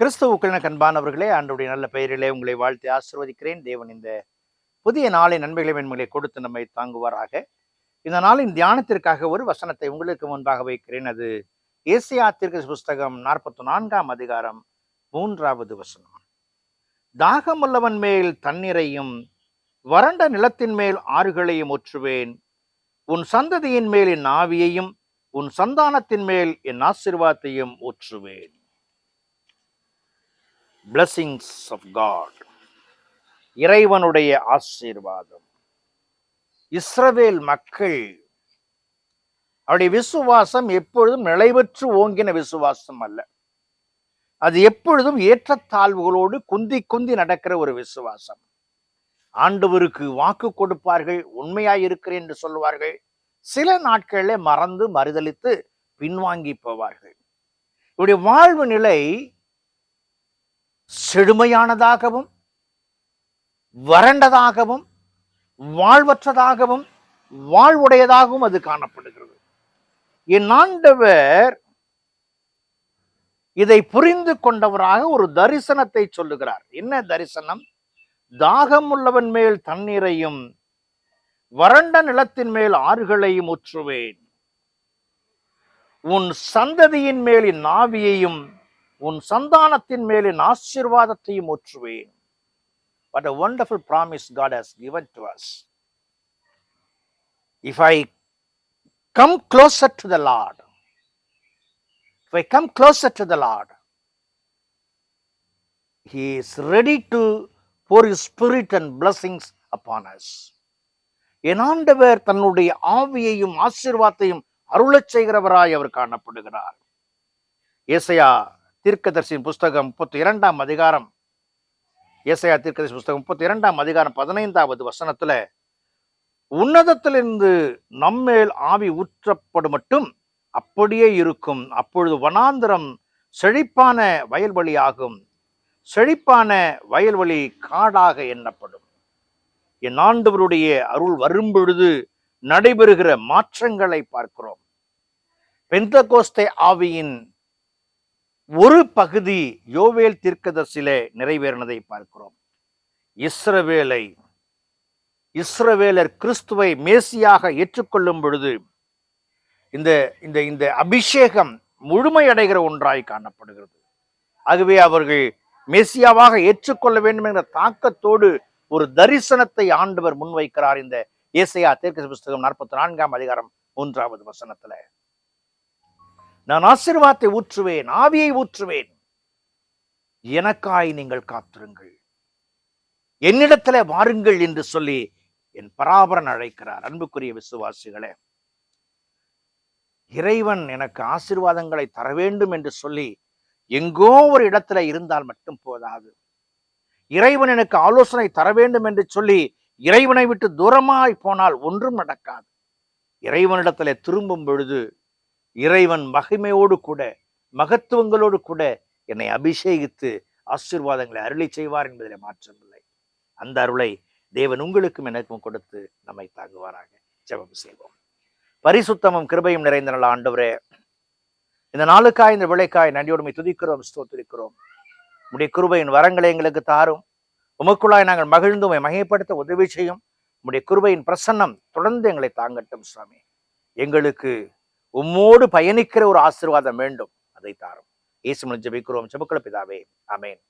கிறிஸ்துவுக்குள்ள கண்பானவர்களே ஆண்டுடைய நல்ல பெயரிலே உங்களை வாழ்த்தி ஆசிர்வதிக்கிறேன். தேவன் இந்த புதிய நாளை நன்மைகளை மென்மைகளை கொடுத்து நம்மை தாங்குவாராக. இந்த நாளின் தியானத்திற்காக ஒரு வசனத்தை உங்களுக்கு முன்பாக வைக்கிறேன். அது ஏசியா தீர்க்க புஸ்தகம் நாற்பத்தி நான்காம் அதிகாரம் மூன்றாவது வசனம். தாகமுள்ளவன் மேல் தண்ணீரையும் வறண்ட நிலத்தின் மேல் ஆறுகளையும் ஒற்றுவேன் உன் சந்ததியின் மேல் என் ஆவியையும் உன் சந்தானத்தின் மேல் என் ஆசிர்வாதத்தையும் ஊற்றுவேன். பிளஸ்ஸிங்ஸ் ஆஃப் காட் இறைவனுடைய ஆசீர்வாதம். இஸ்ரவேல் மக்கள் அவருடைய விசுவாசம் எப்பொழுதும் நிலைபெற்று ஓங்கின விசுவாசம் அல்ல. அது எப்பொழுதும் ஏற்றத்தாழ்வுகளோடு குந்தி குந்தி நடக்கிற ஒரு விசுவாசம். ஆண்டவருக்கு வாக்கு கொடுப்பார்கள் உண்மையாய் இருக்கிறேன் என்று சொல்வார்கள் சில நாட்களிலே மறந்து மறுதலித்து பின்வாங்கி போவார்கள். இவருடைய வாழ்வு நிலை செழுமையானதாகவும் வறண்டதாகவும் வாழ்வற்றதாகவும் வாழ்வுடையதாகவும் அது காணப்படுகிறது. என் ஆண்டவர் இதை புரிந்து கொண்டவராக ஒரு தரிசனத்தை சொல்லுகிறார். என்ன தரிசனம்? தாகம் உள்ளவன் மேல் தண்ணீரையும் வறண்ட நிலத்தின் மேல் ஆறுகளையும் ஊற்றுவேன். உன் சந்ததியின் மேல் இந்நாவியையும் உன் சந்தானத்தின் மேல் என் ஆசீர்வாதத்தையும் ஊற்றுவேன் What a wonderful promise God has given to us. If I come closer to the Lord, if I come closer to the Lord, He is ready to pour His Spirit and blessings upon us. என் ஆண்டவர் தன்னுடைய ஆவியையும் ஆசீர்வாதத்தையும் அருளச் செய்கிறவராய் அவர் காணப்படுகிறார் ஏசையா தீர்க்கதர்சியின் புஸ்தகம் முப்பத்தி இரண்டாம் அதிகாரம். ஏசையா தீர்க்கதரிசி புஸ்தகம் முப்பத்தி இரண்டாம் அதிகாரம் பதினைந்தாவது வசனத்துல உன்னதத்திலிருந்து நம்மேல் ஆவி ஊற்றப்படும் மட்டும் அப்படியே இருக்கும். அப்பொழுது வனாந்திரம் செழிப்பான வயல்வெளியாகும். செழிப்பான வயல்வெளி காடாக எண்ணப்படும். என் ஆண்டவருடைய அருள் வரும்பொழுது நடைபெறுகிற மாற்றங்களை பார்க்கிறோம். பெந்தகோஸ்தே ஆவியின் ஒரு பகுதி யோவேல் தீர்க்கதர்சிலே நிறைவேறினதை பார்க்கிறோம். இஸ்ரவேலை இஸ்ரவேலர் கிறிஸ்துவை மேசியாக ஏற்றுக்கொள்ளும் பொழுது இந்த இந்த இந்த அபிஷேகம் முழுமையடைகிற ஒன்றாய் காணப்படுகிறது. ஆகவே அவர்கள் மேசியாவாக ஏற்றுக்கொள்ள வேண்டும் என்ற தாக்கத்தோடு ஒரு தரிசனத்தை ஆண்டவர் முன்வைக்கிறார் இந்த ஏசையா தேர்க்க புஸ்தகம் நாற்பத்தி நான்காம் அதிகாரம் மூன்றாவது வசனத்துல. நான் ஆசீர்வாதத்தை ஊற்றுவேன் ஆவியை ஊற்றுவேன். எனக்காய் நீங்கள் காத்திருங்கள். என்னிடத்துல வாருங்கள் என்று சொல்லி என் பராபரன் அழைக்கிறார். அன்புக்குரிய விசுவாசிகளே இறைவன் எனக்கு ஆசீர்வாதங்களை தர வேண்டும் என்று சொல்லி எங்கோ ஒரு இடத்துல இருந்தால் மட்டும் போதாது. இறைவன் எனக்கு ஆலோசனை தர வேண்டும் என்று சொல்லி இறைவனை விட்டு தூரமாய் போனால் ஒன்றும் நடக்காது. இறைவனிடத்துல திரும்பும் பொழுது இறைவன் மகிமையோடு கூட மகத்துவங்களோடு கூட என்னை அபிஷேகித்து ஆசீர்வாதங்களை அருளி செய்வார் என்பதில் மாற்றமில்லை அந்த அருளை தேவன் உங்களுக்கும் எனக்கும் கொடுத்து நம்மை தாங்குவாராக. ஜெபம் செய்வோம். பரிசுத்தமும் கிருபையும் நிறைந்த நல்ல ஆண்டவரே. இந்த நாளுக்காய் இந்த விளைக்காய் நன்றியோடுமை துதிக்கிறோம் ஸ்தோத்திருக்கிறோம். உடைய கிருபையின் வரங்களை எங்களுக்கு தாரும். உமக்குள்ளாய் நாங்கள் மகிழ்ந்து உமை மகைப்படுத்த உதவி செய்யும். உடைய கிருபையின் பிரசன்னம் தொடர்ந்து எங்களை தாங்கட்டும் சுவாமி. எங்களுக்கு உம்மோடு பயணிக்கிற ஒரு ஆசீர்வாதம் வேண்டும். அதை தாரும். இயேசு ஜபிக்கிறோம். ஜெபக்குள்ள பிதாவே. அமேன்